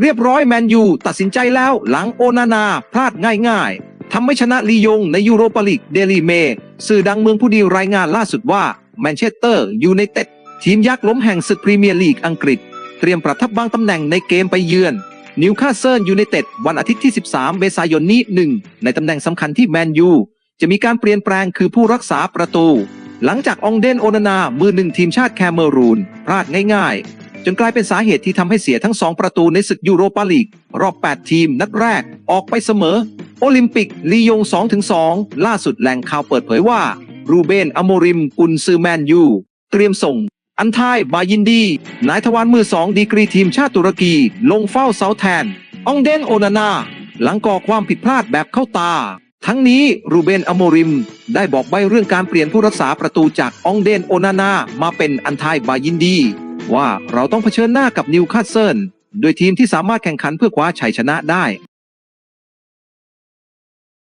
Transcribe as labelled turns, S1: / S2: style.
S1: เรียบร้อยแมนยูตัดสินใจแล้วหลังโอนานาพลาดง่ายๆทำไม่ชนะลียงในยูโรปาลีกเดลีเม สื่อดังเมืองผู้ดีรายงานล่าสุดว่าแมนเชสเตอร์ยูไนเต็ดทีมยักษ์ล้มแห่งศึกพรีเมียร์ลีกอังกฤษ เตรียมประทับบางตำแหน่งในเกมไปเยือนนิวคาสเซิลยูไนเต็ดวันอาทิตย์ที่ 13 เมษายนนี้หนึ่งในตำแหน่งสำคัญที่แมนยูจะมีการเปลี่ยนแปลงคือผู้รักษาประตู หลังจากองเดนโอนานามือหนึ่งทีมชาติแคเมรูนพลาดง่ายๆ จนกลายเป็นสาเหตุที่ทำให้เสียทั้ง 2 ประตูในศึกยูโรปาลีก รอบ 8 ทีมนัดแรกออกไปเสมอ โอลิมปิก ลียง 2-2 ล่าสุดแหล่งข่าวเปิดเผยว่า รูเบนอโมริม กุนซือแมนยู เตรียมส่ง อันทายบายินดี นายทวารมือสองดีกรีทีมชาติตุรกี ลงเฝ้าเซาแทน องเดนโอนานา หลังก่อความผิดพลาดแบบเข้าตาทั้งนี้รูเบนอโมริม ได้บอกใบเรื่องการเปลี่ยนผู้รักษาประตูจากองเดนโอนานามาเป็นอันทายบายินดี ว่าเราต้องเผชิญหน้ากับนิวคาสเซิลโดยทีมที่สามารถแข่งขันเพื่อคว้าชัยชนะได้